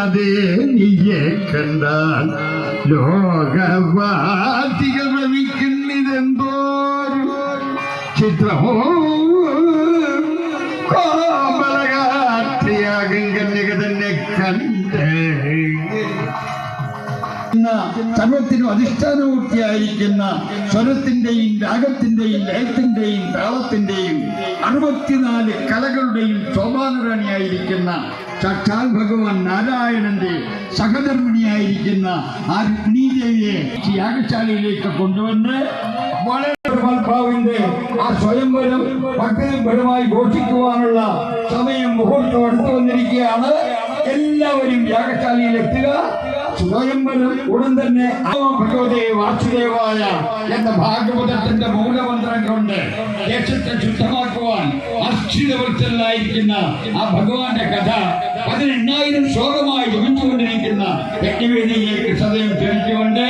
വാഴ്യാതെ നീയെ കണ്ടാൽ ലോകവാസികൾ ഭ്രമിക്കുന്നിതെന്തോരു ചിത്രമോ കോമളകാർത്തിയാകും കന്യക തന്നെ കണ്ട്. സർവത്തിനും അധിഷ്ഠാനമൂർത്തിയായിരിക്കുന്ന സ്വരത്തിന്റെയും രാഗത്തിന്റെയും ലയത്തിന്റെയും താളത്തിന്റെയും അറുപത്തിനാല് കലകളുടെയും ശോഭാനുറാണിയായിരിക്കുന്ന സാക്ഷാൽ ഭഗവാൻ നാരായണന്റെ സഹധർമ്മിണിയായിരിക്കുന്ന ആ രുക്മിണീദേവിയെ യാഗശാലയിലേക്ക് കൊണ്ടുവന്ന് വളരെ ആ സ്വയംവരം ഭക്തജനപരമായി ഘോഷിക്കുവാനുള്ള സമയം മുഹൂർത്തം അടുത്തു വന്നിരിക്കുകയാണ്. എല്ലാവരും യാഗശാലയിൽ എത്തുക. സ്വയംവരം ഉടൻ തന്നെ ഭഗവതേ വാസുദേവായ എന്ന ഭാഗവതത്തിന്റെ മൂലമന്ത്രം കൊണ്ട് ദേശത്തെ ശുദ്ധമാക്കുവാൻ അസ്ഥിതവൃത്തലായിരിക്കുന്ന ആ ഭഗവാന്റെ കഥ പതിനെണ്ണായിരം ശ്ലോകമായി ജപിച്ചുകൊണ്ടിരിക്കുന്ന യജ്ഞവേദിയിലേക്ക് സദയം ക്ഷണിച്ചുകൊണ്ട്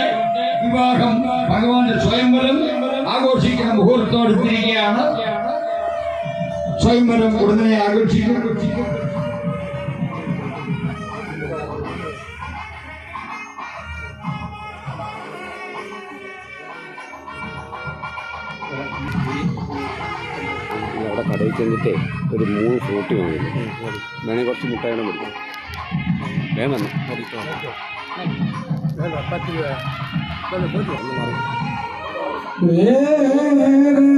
വിവാഹം ഭഗവാന്റെ സ്വയംവരം ആഘോഷിക്കുന്ന മുഹൂർത്തം തിരികെയാണ് സ്വയംവരം ഉടനെ ആഘോഷിക്കും. അവിടെ കടയിൽ ചെന്നിട്ട് ഒരു മൂന്ന് ഫ്രൂട്ടി വാങ്ങിയിരുന്നു. വേണേൽ കുറച്ച് മുട്ടായിടെ കൊടുക്കും. വേഗം വന്നു. വേഗേന വൈദർഭിതൽ